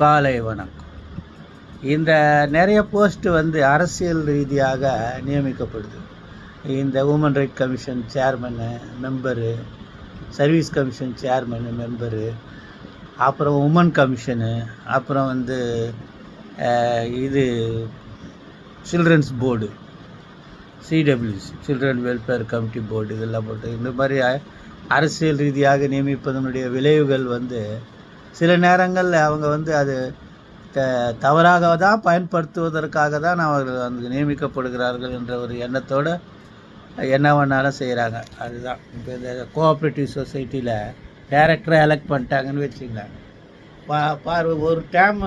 காலை வணக்கம். இந்த நிறைய போஸ்ட் வந்து அரசியல் ரீதியாக நியமிக்கப்படுது. இந்த woman right commission chairman member service commission chairman member அப்புறம் உமன் கமிஷனு அப்புறம் வந்து இது children's board CWC children welfare committee board இதெல்லாம் போட்டு இந்த மாதிரி அரசியல் ரீதியாக நியமிப்பதனுடைய விளைவுகள் வந்து சில நேரங்களில் அவங்க வந்து அது த தவறாக தான் பயன்படுத்துவதற்காக தான் அவர்கள் வந்து நியமிக்கப்படுகிறார்கள் என்ற ஒரு எண்ணத்தோடு என்ன வேணாலும் செய்கிறாங்க அதுதான். இப்போ இந்த கோஆப்ரேட்டிவ் சொசைட்டியில் டேரக்டரை எலெக்ட் பண்ணிட்டாங்கன்னு வச்சுங்களேன் பா பாரு ஒரு டேம்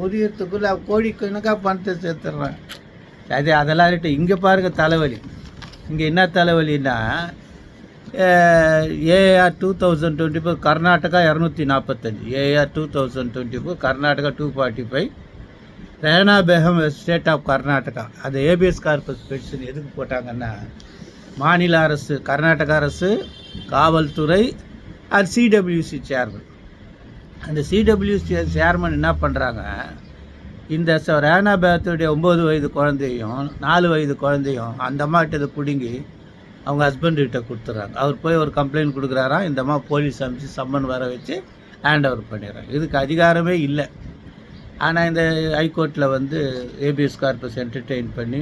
முடியறதுக்குள்ளே கோழி கணக்காக பணத்தை சேர்த்துட்றேன். அது அதெல்லாம் இருக்கட்டும். இங்கே பாருங்கள் தலைவலி. இங்கே என்ன தலைவலின்னா AR two thousand twenty four Karnataka இரநூத்தி நாற்பத்தஞ்சு AR two thousand twenty four Karnataka two forty five Rena Begum state of Karnataka. அது ஏபிஎஸ் கார்பஸ் பென்ஷன் எதுக்கு போட்டாங்கன்னா மாநில அரசு கர்நாடக அரசு காவல்துறை அது சிடபிள்யூசி சேர்மன் அந்த சிடபிள்யூசி சேர்மன் என்ன பண்ணுறாங்க இந்த ரேனா பேகத்துடைய ஒம்பது வயது குழந்தையும் நாலு வயது குழந்தையும் அந்த அம்மாகிட்ட பிடுங்கி அவங்க ஹஸ்பண்ட்கிட்ட கொடுத்துட்றாங்க அவர் போய் ஒரு கம்ப்ளைண்ட் கொடுக்குறாராம் இந்த போலீஸ் அமைச்சு சம்மன் வர வச்சு ஹேண்ட் ஓவர் பண்ணிடுறாங்க. இதுக்கு அதிகாரமே இல்லை. ஆனால் இந்த ஹைகோர்ட்டில் வந்து ஏபிஎஸ் கார்பஸ் என்டர்டெயின் பண்ணி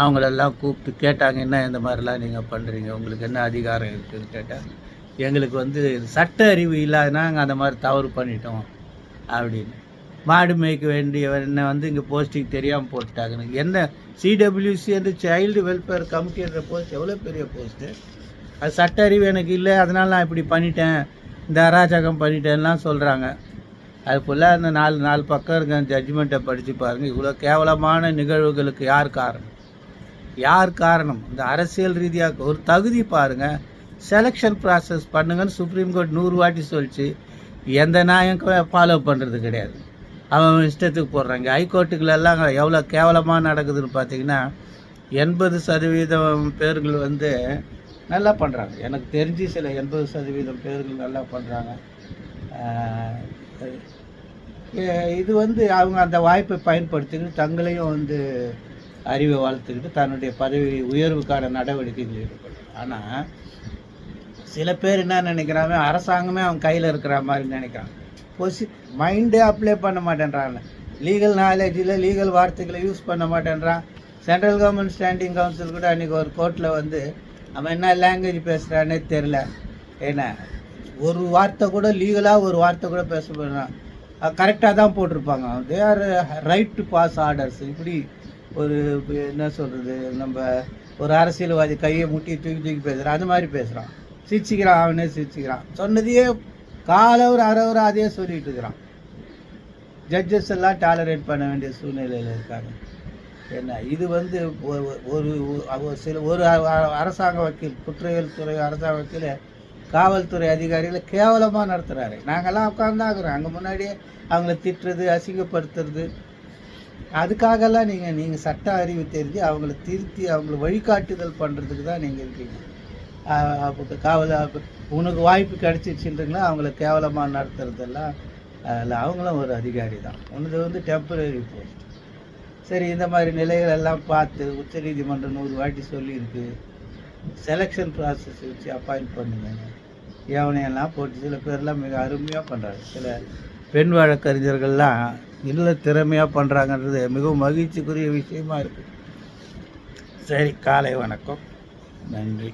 அவங்களெல்லாம் கூப்பிட்டு கேட்டாங்க என்ன இந்த மாதிரிலாம் நீங்கள் பண்ணுறீங்க உங்களுக்கு என்ன அதிகாரம் இருக்குதுன்னு கேட்டால் எங்களுக்கு வந்து சட்ட அறிவு இல்லாதனா நாங்கள் அந்த மாதிரி தவறு பண்ணிட்டோம். அப்படின்னு. மாடு மேய்க்க வேண்டிய என்ன வந்து இங்கே போஸ்டிங் தெரியாமல் போட்டாங்கன்னு என்ன சிடபிள்யூசி அந்த சைல்டு வெல்ஃபேர் கமிட்டின்ற போஸ்ட் எவ்வளோ பெரிய போஸ்ட்டு அது சட்ட அறிவு எனக்கு இல்லை அதனால நான் இப்படி பண்ணிட்டேன். இந்த அராஜகம் பண்ணிட்டேன்லாம் சொல்கிறாங்க அது ஃபுல்லாக அந்த நாலு நாலு பக்கம் இருக்க ஜட்ஜ்மெண்ட்டை படித்து பாருங்கள் இவ்வளோ கேவலமான நிகழ்வுகளுக்கு யார் காரணம்? யார் காரணம்? இந்த அரசியல் ரீதியாக ஒரு தகுதி பாருங்கள் செலெக்ஷன் ப்ராசஸ் பண்ணுங்கன்னு சுப்ரீம் கோர்ட் நூறு வாட்டி சொல்லிச்சு. எந்த நியாயம் ஃபாலோ பண்ணுறது கிடையாது. அவன் இஷ்டத்துக்கு போடுறாங்க. ஹைகோர்ட்டுகளெல்லாம் எவ்வளோ கேவலமாக நடக்குதுன்னு பார்த்தீங்கன்னா எண்பது சதவீதம் பேர்கள் வந்து நல்லா பண்ணுறாங்க. எனக்கு தெரிஞ்சு சில எண்பது சதவீதம் பேர்கள் நல்லா பண்ணுறாங்க. இது வந்து அவங்க அந்த வாய்ப்பை பயன்படுத்திக்கிட்டு தங்களையும் வந்து அறிவை வளர்த்துக்கிட்டு தன்னுடைய பதவி உயர்வுக்கான நடவடிக்கைகள் ஈடுபடுறாங்க. ஆனால் சில பேர் என்ன நினைக்கிறாங்க அரசாங்கமே அவன் கையில் இருக்கிற மாதிரி நினைக்கிறாங்க. பொசி மைண்டே அப்ளை பண்ண மாட்டேன்றாங்க. லீகல் நாலேஜில் லீகல் வார்த்தைகளை யூஸ் பண்ண மாட்டேன்றான். சென்ட்ரல் கவர்மெண்ட் ஸ்டாண்டிங் கவுன்சில் கூட அன்றைக்கி ஒரு கோர்ட்டில் வந்து அவன் என்ன லாங்குவேஜ் பேசுகிறானே தெரில ஏன்னா ஒரு வார்த்தை கூட லீகலாக ஒரு வார்த்தை கூட பேச போகிறான் கரெக்டாக தான் போட்டிருப்பாங்க. They are right to pass orders இப்படி ஒரு என்ன சொல்கிறது நம்ம ஒரு அரசியல்வாதி கையை முட்டி தூக்கி தூக்கி பேசுகிறான் அது மாதிரி பேசுகிறான் சிரிச்சிக்கிறான் அவனே சிரிச்சிக்கிறான். சொன்னதையே கால ஒரு அரை அதே சொல்லிட்டு இருக்கிறான். ஜட்ஜஸ் எல்லாம் டாலரேட் பண்ண வேண்டிய சூழ்நிலையில் இருக்காங்க. என்ன? இது வந்து ஒரு சில ஒரு அ- அரசாங்க வக்கீல் குற்றவியல் துறை அரசாங்க வக்கீல் காவல்துறை அதிகாரிகளை கேவலமாக நடத்துகிறாரு நாங்கள்லாம் உட்காந்தாக்குறோம் அங்கே முன்னாடியே அவங்கள திட்டுறது அசிங்கப்படுத்துறது. அதுக்காகலாம் நீங்கள் நீங்கள் சட்ட அறிவு தெரிஞ்சு அவங்கள திருத்தி அவங்கள வழிகாட்டுதல் பண்ணுறதுக்கு தான் நீங்கள் இருக்கீங்க. காவல் உனக்கு வாய்ப்பு கிடைச்சிச்சுன்றீங்களா அவங்கள கேவலமாக நடத்துறதெல்லாம் அதில் அவங்களும் ஒரு அதிகாரி தான். உனது வந்து டெம்பரரி போஸ்ட் சரி இந்த மாதிரி நிலைகள் எல்லாம் பார்த்து உச்சநீதிமன்றம் நூறு வாட்டி சொல்லியிருக்கு. செலெக்ஷன் ப்ராசஸ் வச்சு அப்பாயிண்ட் பண்ணுங்க. எவனையெல்லாம் போட்டு சில பேர்லாம் மிக அருமையாக பண்ணுறாங்க சில பெண் வழக்கறிஞர்கள்லாம் இல்லை திறமையாக பண்ணுறாங்கன்றது மிகவும் மகிழ்ச்சிக்குரிய விஷயமா இருக்குது சரி காலை வணக்கம். நன்றி.